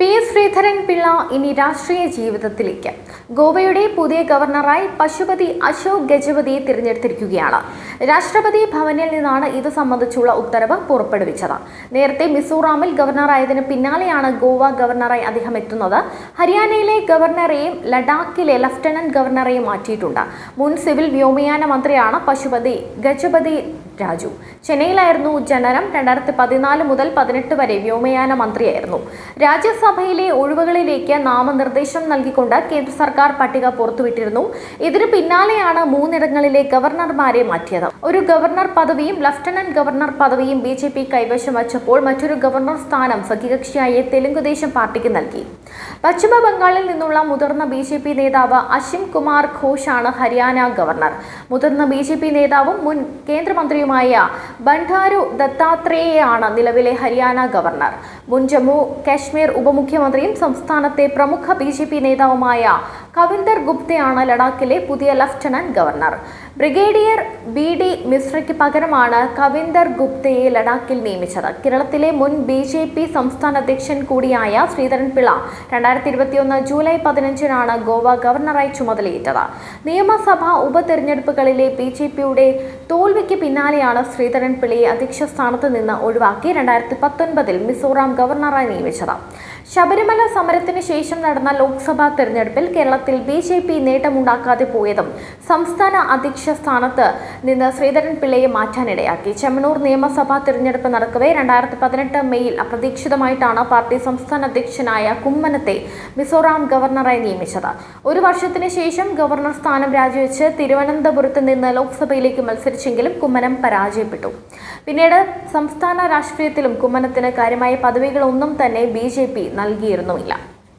P Sreedharan Pillai ഇനി രാഷ്ട്രീയ ജീവിതത്തിലേക്ക്. ഗോവയുടെ പുതിയ ഗവർണറായി പശുപതി അശോക് ഗജപതിയെ തിരഞ്ഞെടുത്തിരിക്കുകയാണ്. രാഷ്ട്രപതി ഭവനിൽ നിന്നാണ് ഇത് സംബന്ധിച്ചുള്ള ഉത്തരവ് പുറപ്പെടുവിച്ചത്. നേരത്തെ മിസോറാമിൽ ഗവർണറായതിന് പിന്നാലെയാണ് ഗോവ ഗവർണറായി അദ്ദേഹം എത്തുന്നത്. ഹരിയാനയിലെ ഗവർണറെയും ലഡാക്കിലെ ലഫ്റ്റനന്റ് ഗവർണറെയും മാറ്റിയിട്ടുണ്ട്. മുൻ സിവിൽ വ്യോമയാന മന്ത്രിയാണ് പശുപതി ഗജപതി രാജു. ചെന്നൈയിലായിരുന്നു ജനനം. രണ്ടായിരത്തി പതിനാല് മുതൽ പതിനെട്ട് വരെ വ്യോമയാന മന്ത്രിയായിരുന്നു. രാജ്യസഭയിലെ ഒഴിവുകളിലേക്ക് നാമനിർദ്ദേശം നൽകിക്കൊണ്ട് കേന്ദ്ര സർക്കാർ പട്ടിക പുറത്തുവിട്ടിരുന്നു. ഇതിനു പിന്നാലെയാണ് മൂന്നിടങ്ങളിലെ ഗവർണർമാരെ മാറ്റിയത്. ഒരു ഗവർണർ പദവിയും ലഫ്റ്റനന്റ് ഗവർണർ പദവിയും ബി ജെ പി കൈവശം വച്ചപ്പോൾ മറ്റൊരു ഗവർണർ സ്ഥാനം സഖ്യകക്ഷിയായ തെലുങ്കുദേശം പാർട്ടിക്ക് നൽകി. പശ്ചിമ ബംഗാളിൽ നിന്നുള്ള മുതിർന്ന ബി ജെ പി നേതാവ് അശിം കുമാർ ഘോഷാണ് ഹരിയാന ഗവർണർ. മുതിർന്ന ബി ജെ പി നേതാവും മുൻ കേന്ദ്രമന്ത്രിയുമായ ബണ്ഡാരു ദത്താത്രേയയാണ് നിലവിലെ ഹരിയാന ഗവർണർ. മുൻ ജമ്മു കാശ്മീർ ഉപമുഖ്യമന്ത്രിയും സംസ്ഥാനത്തെ പ്രമുഖ ബി ജെ പി നേതാവുമായ കവിന്ദർ ഗുപ്തയാണ് ലഡാക്കിലെ പുതിയ lieutenant governor. Brigadier B D മിശ്രയ്ക്ക് പകരമാണ് കവിന്ദർ ഗുപ്തയെ ലഡാക്കിൽ നിയമിച്ചത്. കേരളത്തിലെ മുൻ ബി ജെ പി സംസ്ഥാന അധ്യക്ഷൻ കൂടിയായ ശ്രീധരൻ പിള്ള രണ്ടായിരത്തി ഇരുപത്തിയൊന്ന് ജൂലൈ പതിനഞ്ചിനാണ് ഗോവ ഗവർണറായി ചുമതലയേറ്റത്. നിയമസഭാ ഉപതെരഞ്ഞെടുപ്പുകളിലെ ബി ജെ പിയുടെ തോൽവിക്ക് പിന്നാലെയാണ് ശ്രീധരൻ പിള്ളയെ അധ്യക്ഷ സ്ഥാനത്ത് നിന്ന് ഒഴിവാക്കി രണ്ടായിരത്തി പത്തൊൻപതിൽ മിസോറാം ഗവർണറായി നിയമിച്ചത്. ശബരിമല സമരത്തിന് ശേഷം നടന്ന ലോക്സഭാ തെരഞ്ഞെടുപ്പിൽ കേരളത്തിൽ ബി ജെ പി നേട്ടമുണ്ടാക്കാതെ പോയതും സംസ്ഥാന അധ്യക്ഷ സ്ഥാനത്ത് നിന്ന് ശ്രീധരൻ പിള്ളയെ മാറ്റാനിടയാക്കി. ചെമ്മണൂർ നിയമസഭാ തെരഞ്ഞെടുപ്പ് നടക്കവേ രണ്ടായിരത്തി പതിനെട്ട് മെയ്യിൽ അപ്രതീക്ഷിതമായിട്ടാണ് പാർട്ടി സംസ്ഥാന അധ്യക്ഷനായ കുമ്മനത്തെ മിസോറാം ഗവർണറായി നിയമിച്ചത്. ഒരു വർഷത്തിന് ശേഷം ഗവർണർ സ്ഥാനം രാജിവെച്ച് തിരുവനന്തപുരത്ത് നിന്ന് ലോക്സഭയിലേക്ക് മത്സരിച്ചെങ്കിലും കുമ്മനം പരാജയപ്പെട്ടു. പിന്നീട് സംസ്ഥാന രാഷ്ട്രീയത്തിലും കുമ്മനത്തിന് കാര്യമായ പദവികളൊന്നും തന്നെ ബി നൽകിയിരുന്നുമില്ല.